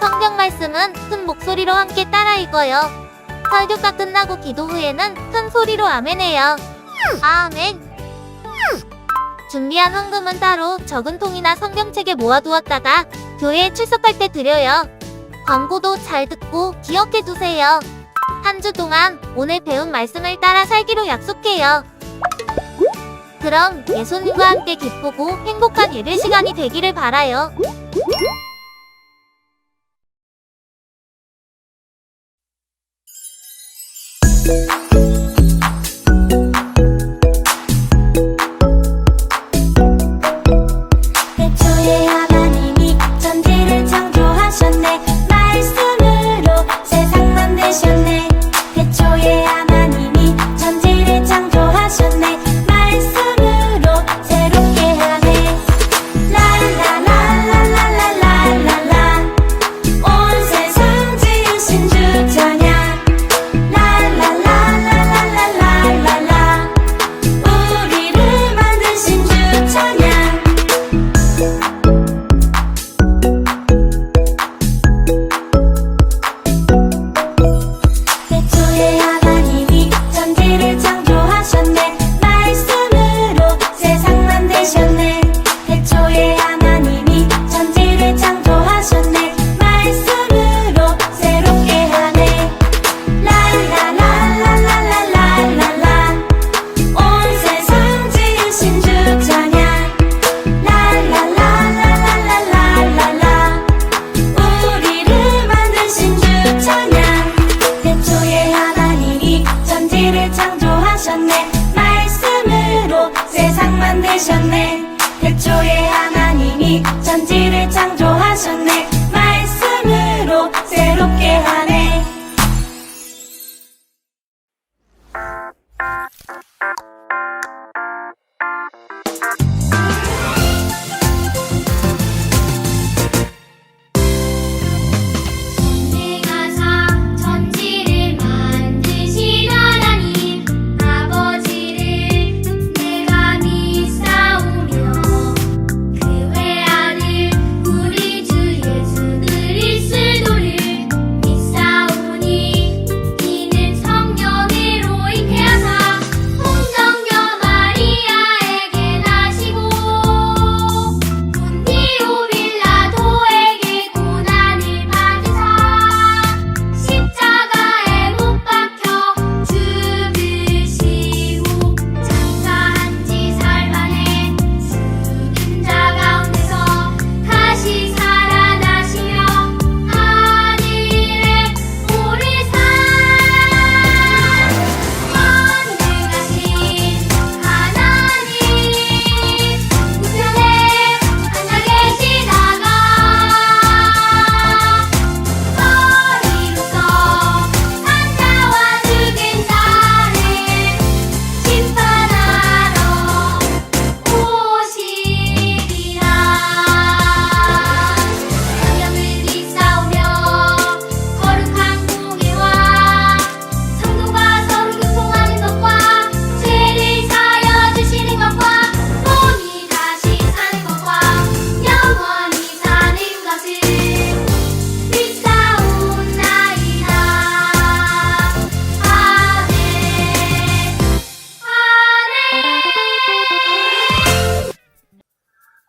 성경 말씀은 큰 목소리로 함께 따라 읽어요. 설교가 끝나고 기도 후에는 큰 소리로 아멘해요. 아멘. 준비한 헌금은 따로 적은 통이나 성경책에 모아두었다가 교회에 출석할 때 드려요. 광고도 잘 듣고 기억해 두세요. 한 주 동안 오늘 배운 말씀을 따라 살기로 약속해요. 그럼 예수님과 함께 기쁘고 행복한 예배 시간이 되기를 바라요.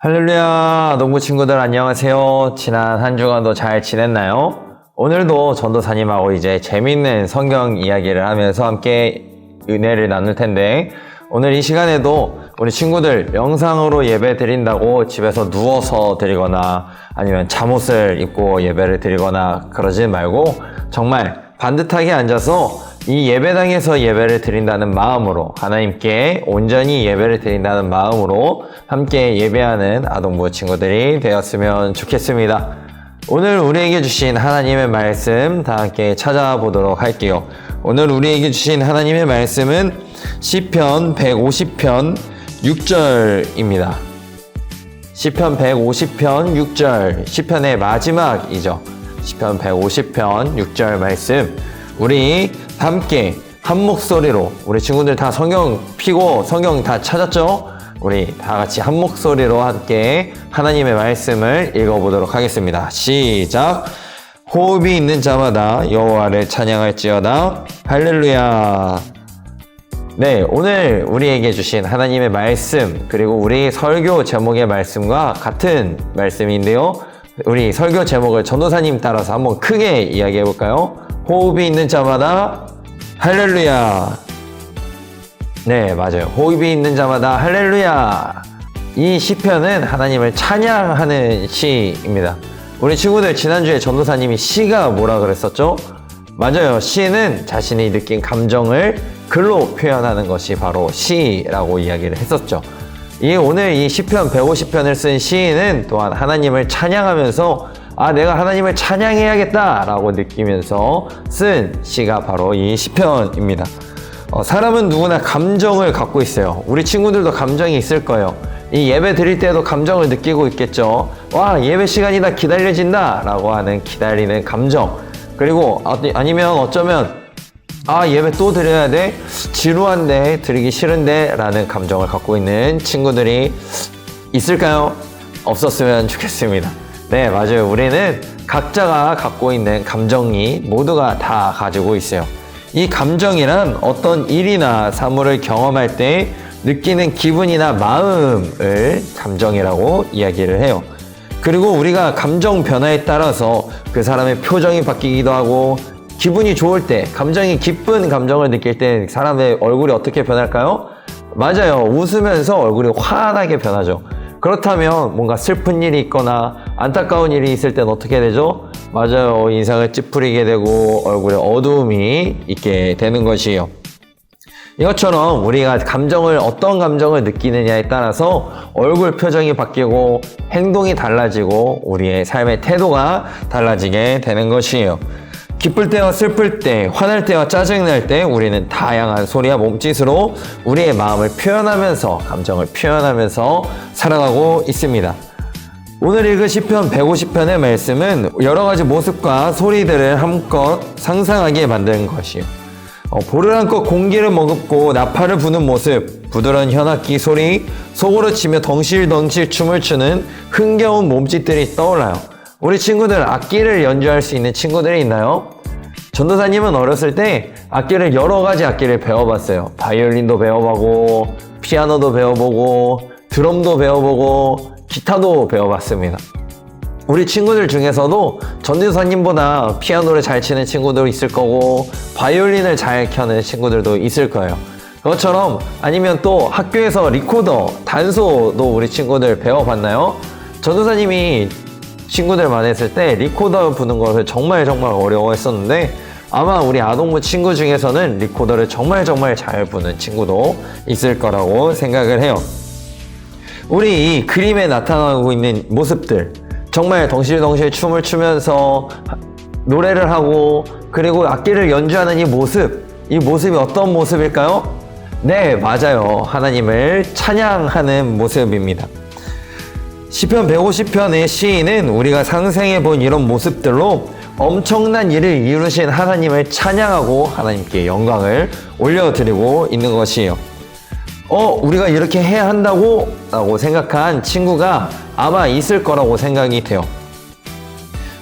할렐루야 농구 친구들 안녕하세요 지난 한 주간도 잘 지냈나요? 오늘도 전도사님하고 이제 재밌는 성경 이야기를 하면서 함께 은혜를 나눌 텐데 오늘 이 시간에도 우리 친구들 영상으로 예배 드린다고 집에서 누워서 드리거나 아니면 잠옷을 입고 예배를 드리거나 그러지 말고 정말 반듯하게 앉아서 이 예배당에서 예배를 드린다는 마음으로 하나님께 온전히 예배를 드린다는 마음으로 함께 예배하는 아동부 친구들이 되었으면 좋겠습니다. 오늘 우리에게 주신 하나님의 말씀 다 함께 찾아보도록 할게요. 오늘 우리에게 주신 하나님의 말씀은 시편 150편 6절입니다. 시편 150편 6절 시편의 마지막이죠. 시편 150편 6절 말씀 우리 함께 한 목소리로 우리 친구들 다 성경 피고 성경 다 찾았죠? 우리 다 같이 한 목소리로 함께 하나님의 말씀을 읽어보도록 하겠습니다. 시작. 호흡이 있는 자마다 여호와를 찬양할지어다. 할렐루야. 네, 오늘 우리에게 주신 하나님의 말씀, 그리고 우리 설교 제목의 말씀과 같은 말씀인데요. 우리 설교 제목을 전도사님 따라서 한번 크게 이야기해 볼까요? 호흡이 있는 자마다 할렐루야. 네, 맞아요. 호흡이 있는 자마다 할렐루야. 이 시편은 하나님을 찬양하는 시입니다. 우리 친구들 지난주에 전도사님이 시가 뭐라 그랬었죠? 맞아요. 시는 자신이 느낀 감정을 글로 표현하는 것이 바로 시라고 이야기를 했었죠. 이 오늘 이 시편 150편을 쓴 시인은 또한 하나님을 찬양하면서 아 내가 하나님을 찬양해야겠다라고 느끼면서 쓴 시가 바로 이 시편입니다. 어, 사람은 누구나 감정을 갖고 있어요. 우리 친구들도 감정이 있을 거예요. 이 예배 드릴 때도 감정을 느끼고 있겠죠. 와 예배 시간이다 기다려진다 라고 하는 기다리는 감정 그리고 아니- 아니면 어쩌면 아 예배 또 드려야 돼 지루한데 드리기 싫은데 라는 감정을 갖고 있는 친구들이 있을까요? 없었으면 좋겠습니다. 네, 맞아요. 우리는 각자가 갖고 있는 감정이 모두가 다 가지고 있어요. 이 감정이란 어떤 일이나 사물을 경험할 때 느끼는 기분이나 마음을 감정이라고 이야기를 해요. 그리고 우리가 감정 변화에 따라서 그 사람의 표정이 바뀌기도 하고 기분이 좋을 때, 감정이 기쁜 감정을 느낄 때 사람의 얼굴이 어떻게 변할까요? 맞아요. 웃으면서 얼굴이 환하게 변하죠. 그렇다면 뭔가 슬픈 일이 있거나 안타까운 일이 있을 땐 어떻게 되죠? 맞아요. 인상을 찌푸리게 되고 얼굴에 어두움이 있게 되는 것이에요. 이것처럼 우리가 감정을 어떤 감정을 느끼느냐에 따라서 얼굴 표정이 바뀌고 행동이 달라지고 우리의 삶의 태도가 달라지게 되는 것이에요. 기쁠 때와 슬플 때, 화날 때와 짜증날 때 우리는 다양한 소리와 몸짓으로 우리의 마음을 표현하면서 감정을 표현하면서 살아가고 있습니다. 오늘 읽은 시편 150편의 말씀은 여러 가지 모습과 소리들을 한껏 상상하게 만드는 것이요. 어, 한껏 공기를 머금고 나팔을 부는 모습, 부드러운 현악기 소리, 속으로 치며 덩실덩실 춤을 추는 흥겨운 몸짓들이 떠올라요. 우리 친구들 악기를 연주할 수 있는 친구들이 있나요? 전도사님은 어렸을 때 악기를 여러 가지 악기를 배워봤어요. 바이올린도 배워보고, 피아노도 배워보고, 드럼도 배워보고, 기타도 배워봤습니다. 우리 친구들 중에서도 전도사님보다 피아노를 잘 치는 친구도 있을 거고 바이올린을 잘 켜는 친구들도 있을 거예요. 그것처럼 아니면 또 학교에서 리코더, 단소도 우리 친구들 배워봤나요? 전도사님이 친구들만 했을 때 리코더 부는 것을 정말 정말 어려워했었는데 아마 우리 아동부 친구 중에서는 리코더를 정말 정말 잘 부는 친구도 있을 거라고 생각을 해요. 우리 이 그림에 나타나고 있는 모습들 정말 덩실덩실 춤을 추면서 노래를 하고 그리고 악기를 연주하는 이 모습 이 모습이 어떤 모습일까요? 네 맞아요. 하나님을 찬양하는 모습입니다. 시편 150편의 시인은 우리가 상생해 본 이런 모습들로 엄청난 일을 이루신 하나님을 찬양하고 하나님께 영광을 올려드리고 있는 것이에요 어, 우리가 이렇게 해야 한다고? 라고 생각한 친구가 아마 있을 거라고 생각이 돼요.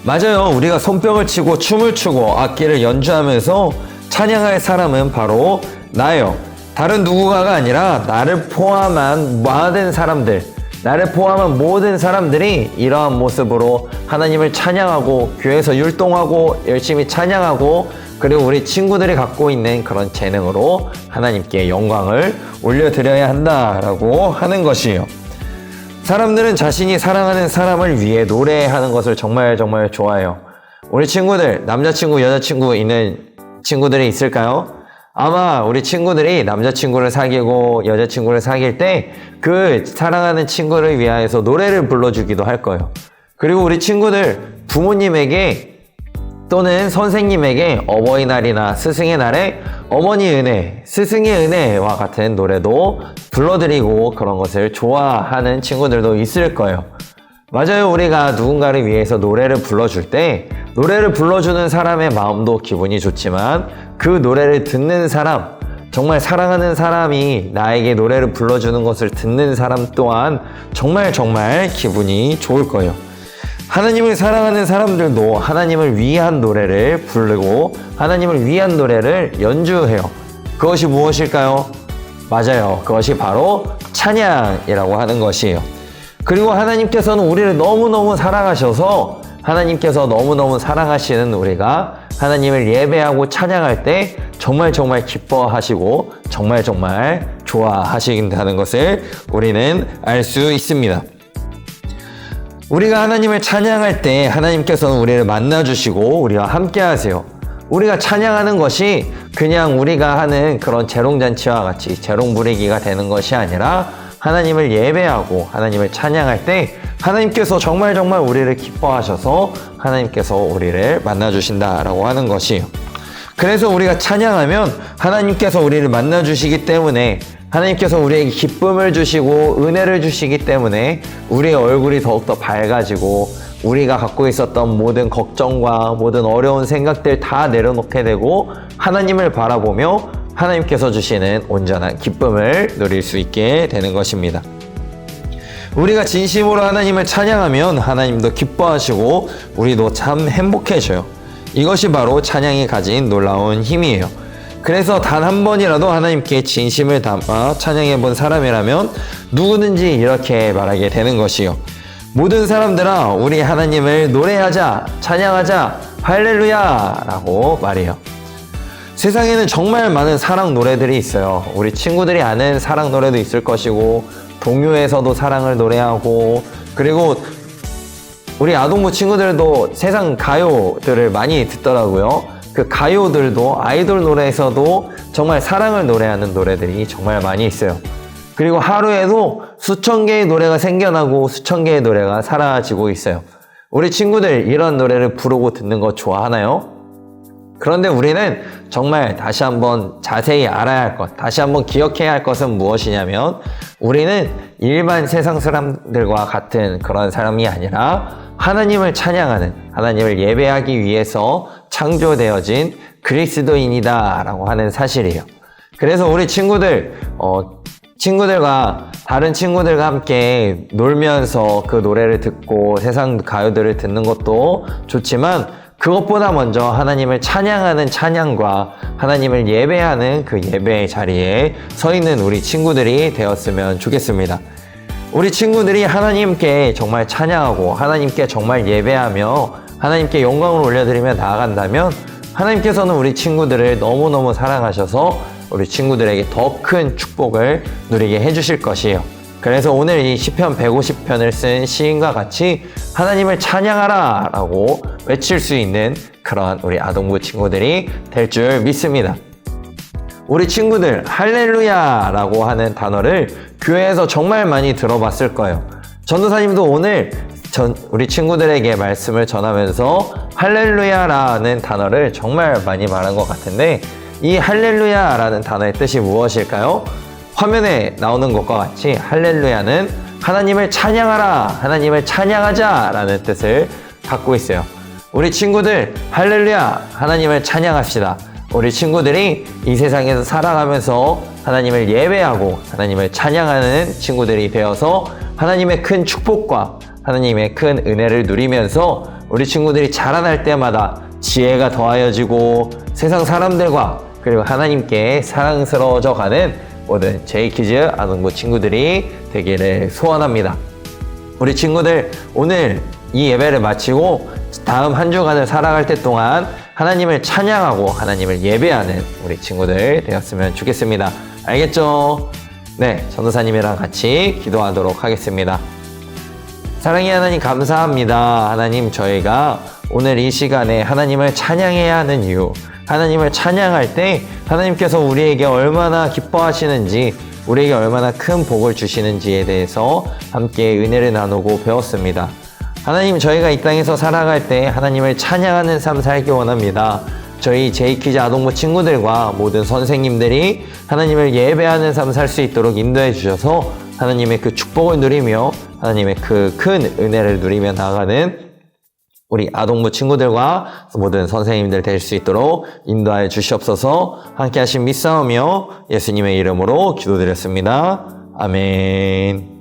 맞아요. 우리가 손뼉을 치고 춤을 추고 악기를 연주하면서 찬양할 사람은 바로 나예요. 다른 누구가가 아니라 나를 포함한 모든 사람들, 나를 포함한 모든 사람들이 이러한 모습으로 하나님을 찬양하고 교회에서 율동하고 열심히 찬양하고 그리고 우리 친구들이 갖고 있는 그런 재능으로 하나님께 영광을 올려드려야 한다라고 하는 것이에요. 사람들은 자신이 사랑하는 사람을 위해 노래하는 것을 정말 정말 좋아해요. 우리 친구들, 남자친구, 여자친구 있는 친구들이 있을까요? 아마 우리 친구들이 남자친구를 사귀고 여자친구를 사귈 때 그 사랑하는 친구를 위하여서 노래를 불러주기도 할 거예요. 그리고 우리 친구들 부모님에게 또는 선생님에게 어버이날이나 스승의 날에 어머니 은혜, 스승의 은혜와 같은 노래도 불러드리고 그런 것을 좋아하는 친구들도 있을 거예요. 맞아요. 우리가 누군가를 위해서 노래를 불러줄 때 노래를 불러주는 사람의 마음도 기분이 좋지만 그 노래를 듣는 사람, 정말 사랑하는 사람이 나에게 노래를 불러주는 것을 듣는 사람 또한 정말 정말 기분이 좋을 거예요. 하나님을 사랑하는 사람들도 하나님을 위한 노래를 부르고 하나님을 위한 노래를 연주해요. 그것이 무엇일까요? 맞아요. 그것이 바로 찬양이라고 하는 것이에요. 그리고 하나님께서는 우리를 너무너무 사랑하셔서 하나님께서 너무너무 사랑하시는 우리가 하나님을 예배하고 찬양할 때 정말 정말 기뻐하시고 정말 정말 좋아하신다는 것을 우리는 알 수 있습니다. 우리가 하나님을 찬양할 때 하나님께서는 우리를 만나주시고 우리와 함께 하세요. 우리가 찬양하는 것이 그냥 우리가 하는 그런 재롱잔치와 같이 재롱 부리기가 되는 것이 아니라 하나님을 예배하고 하나님을 찬양할 때 하나님께서 정말 정말 우리를 기뻐하셔서 하나님께서 우리를 만나주신다라고 하는 것이에요. 그래서 우리가 찬양하면 하나님께서 우리를 만나주시기 때문에 하나님께서 우리에게 기쁨을 주시고 은혜를 주시기 때문에 우리의 얼굴이 더욱더 밝아지고 우리가 갖고 있었던 모든 걱정과 모든 어려운 생각들 다 내려놓게 되고 하나님을 바라보며 하나님께서 주시는 온전한 기쁨을 누릴 수 있게 되는 것입니다. 우리가 진심으로 하나님을 찬양하면 하나님도 기뻐하시고 우리도 참 행복해져요. 이것이 바로 찬양이 가진 놀라운 힘이에요. 그래서 단 한 번이라도 하나님께 진심을 담아 찬양해 본 사람이라면 누구든지 이렇게 말하게 되는 것이요. 모든 사람들아, 우리 하나님을 노래하자, 찬양하자, 할렐루야! 라고 말해요. 세상에는 정말 많은 사랑 노래들이 있어요. 우리 친구들이 아는 사랑 노래도 있을 것이고, 동요에서도 사랑을 노래하고, 그리고 우리 아동부 친구들도 세상 가요들을 많이 듣더라고요. 그 가요들도 아이돌 노래에서도 정말 사랑을 노래하는 노래들이 정말 많이 있어요. 그리고 하루에도 수천 개의 노래가 생겨나고 수천 개의 노래가 사라지고 있어요. 우리 친구들 이런 노래를 부르고 듣는 거 좋아하나요? 그런데 우리는 정말 다시 한번 자세히 알아야 할 것, 다시 한번 기억해야 할 것은 무엇이냐면 우리는 일반 세상 사람들과 같은 그런 사람이 아니라 하나님을 찬양하는, 하나님을 예배하기 위해서 창조되어진 그리스도인이다라고 하는 사실이에요. 그래서 우리 친구들, 어, 친구들과 다른 친구들과 함께 놀면서 그 노래를 듣고 세상 가요들을 듣는 것도 좋지만 그것보다 먼저 하나님을 찬양하는 찬양과 하나님을 예배하는 그 예배의 자리에 서 있는 우리 친구들이 되었으면 좋겠습니다. 우리 친구들이 하나님께 정말 찬양하고 하나님께 정말 예배하며 하나님께 영광을 올려드리며 나아간다면 하나님께서는 우리 친구들을 너무너무 사랑하셔서 우리 친구들에게 더 큰 축복을 누리게 해주실 것이에요. 그래서 오늘 이 시편 150편을 쓴 시인과 같이 하나님을 찬양하라 라고 외칠 수 있는 그런 우리 아동부 친구들이 될 줄 믿습니다. 우리 친구들 할렐루야 라고 하는 단어를 교회에서 정말 많이 들어봤을 거예요. 전도사님도 오늘 전, 우리 친구들에게 말씀을 전하면서 할렐루야라는 단어를 정말 많이 말한 것 같은데 이 할렐루야라는 단어의 뜻이 무엇일까요? 화면에 나오는 것과 같이 할렐루야는 하나님을 찬양하라, 하나님을 찬양하자 라는 뜻을 갖고 있어요. 우리 친구들 할렐루야, 하나님을 찬양합시다. 우리 친구들이 이 세상에서 살아가면서 하나님을 예배하고 하나님을 찬양하는 친구들이 되어서 하나님의 큰 축복과 하나님의 큰 은혜를 누리면서 우리 친구들이 자라날 때마다 지혜가 더하여지고 세상 사람들과 그리고 하나님께 사랑스러워져 가는 모든 제이키즈 아동부 친구들이 되기를 소원합니다. 우리 친구들 오늘 이 예배를 마치고 다음 한 주간을 살아갈 때 동안 하나님을 찬양하고 하나님을 예배하는 우리 친구들 되었으면 좋겠습니다. 알겠죠? 네, 전도사님이랑 같이 기도하도록 하겠습니다. 사랑의 하나님 감사합니다. 하나님 저희가 오늘 이 시간에 하나님을 찬양해야 하는 이유, 하나님을 찬양할 때 하나님께서 우리에게 얼마나 기뻐하시는지, 우리에게 얼마나 큰 복을 주시는지에 대해서 함께 은혜를 나누고 배웠습니다. 하나님 저희가 이 땅에서 살아갈 때 하나님을 찬양하는 삶 살기 원합니다. 저희 제이키즈 아동부 친구들과 모든 선생님들이 하나님을 예배하는 삶 살 수 있도록 인도해 주셔서 하나님의 그 축복을 누리며 하나님의 그 큰 은혜를 누리며 나아가는 우리 아동부 친구들과 모든 선생님들 될 수 있도록 인도하여 주시옵소서 함께 하신 믿사오며 예수님의 이름으로 기도드렸습니다. 아멘.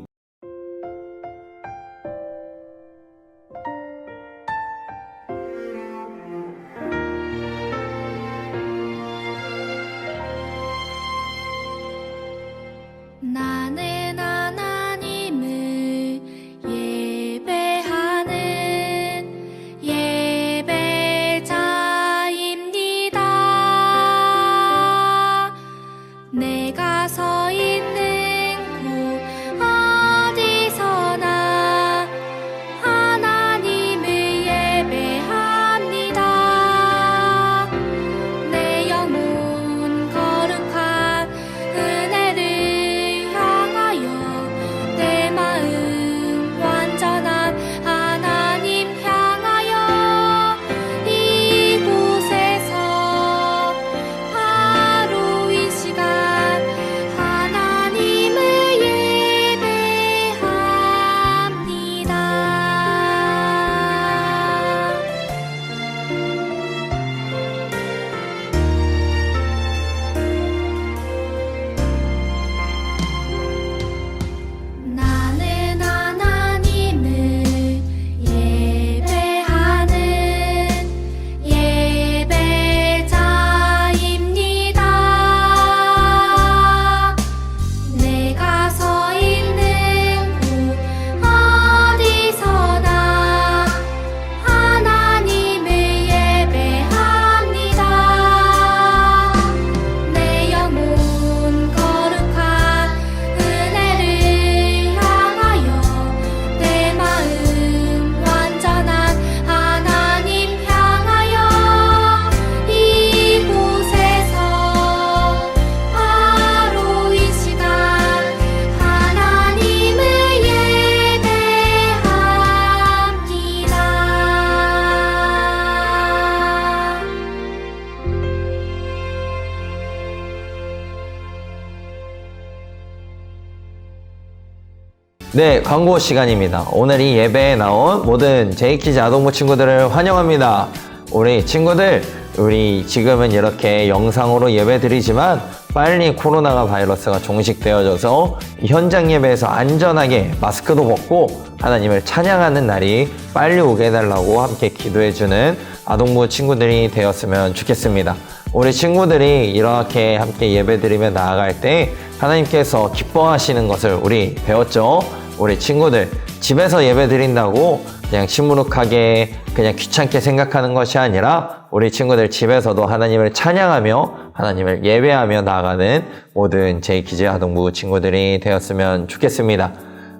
네, 광고 시간입니다. 오늘 이 예배에 나온 모든 제이키즈 아동부 친구들을 환영합니다. 우리 친구들, 우리 지금은 이렇게 영상으로 예배 드리지만 빨리 코로나가 바이러스가 종식되어져서 이 현장 예배에서 안전하게 마스크도 벗고 하나님을 찬양하는 날이 빨리 오게 해달라고 함께 기도해주는 아동부 친구들이 되었으면 좋겠습니다. 우리 친구들이 이렇게 함께 예배 드리며 나아갈 때 하나님께서 기뻐하시는 것을 우리 배웠죠. 우리 친구들 집에서 예배 드린다고 그냥 시무룩하게 그냥 귀찮게 생각하는 것이 아니라 우리 친구들 집에서도 하나님을 찬양하며 하나님을 예배하며 나아가는 모든 제이키즈 아동부 친구들이 되었으면 좋겠습니다.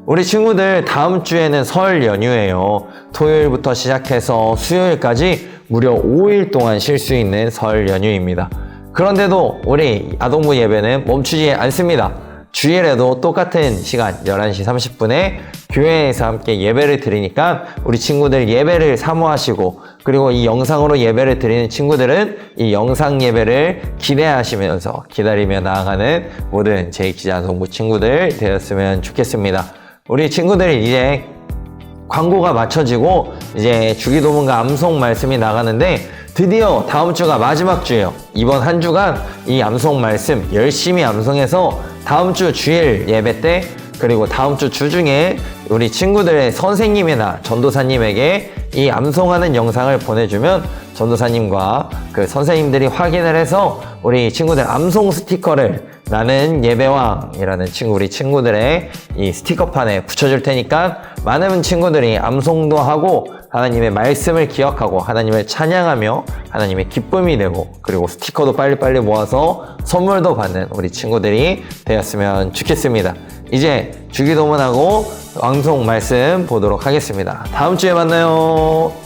우리 친구들 다음 주에는 설 연휴예요. 토요일부터 시작해서 수요일까지 무려 5일 동안 쉴 수 있는 설 연휴입니다. 그런데도 우리 아동부 예배는 멈추지 않습니다. 주일에도 똑같은 시간 11시 30분에 교회에서 함께 예배를 드리니까 우리 친구들 예배를 사모하시고 그리고 이 영상으로 예배를 드리는 친구들은 이 영상 예배를 기대하시면서 기다리며 나아가는 모든 제이키자 동부 친구들 되었으면 좋겠습니다. 우리 친구들이 이제 광고가 맞춰지고 이제 주기도문과 암송 말씀이 나가는데 드디어 다음 주가 마지막 주예요. 이번 한 주간 이 암송 말씀 열심히 암송해서 다음 주 주일 예배 때 그리고 다음 주 주중에 우리 친구들의 선생님이나 전도사님에게 이 암송하는 영상을 보내주면 전도사님과 그 선생님들이 확인을 해서 우리 친구들 암송 스티커를 나는 예배왕이라는 친구 우리 친구들의 이 스티커판에 붙여줄 테니까 많은 친구들이 암송도 하고 하나님의 말씀을 기억하고 하나님을 찬양하며 하나님의 기쁨이 되고 그리고 스티커도 빨리빨리 모아서 선물도 받는 우리 친구들이 되었으면 좋겠습니다. 이제 주기도문하고 왕송 말씀 보도록 하겠습니다. 다음 주에 만나요.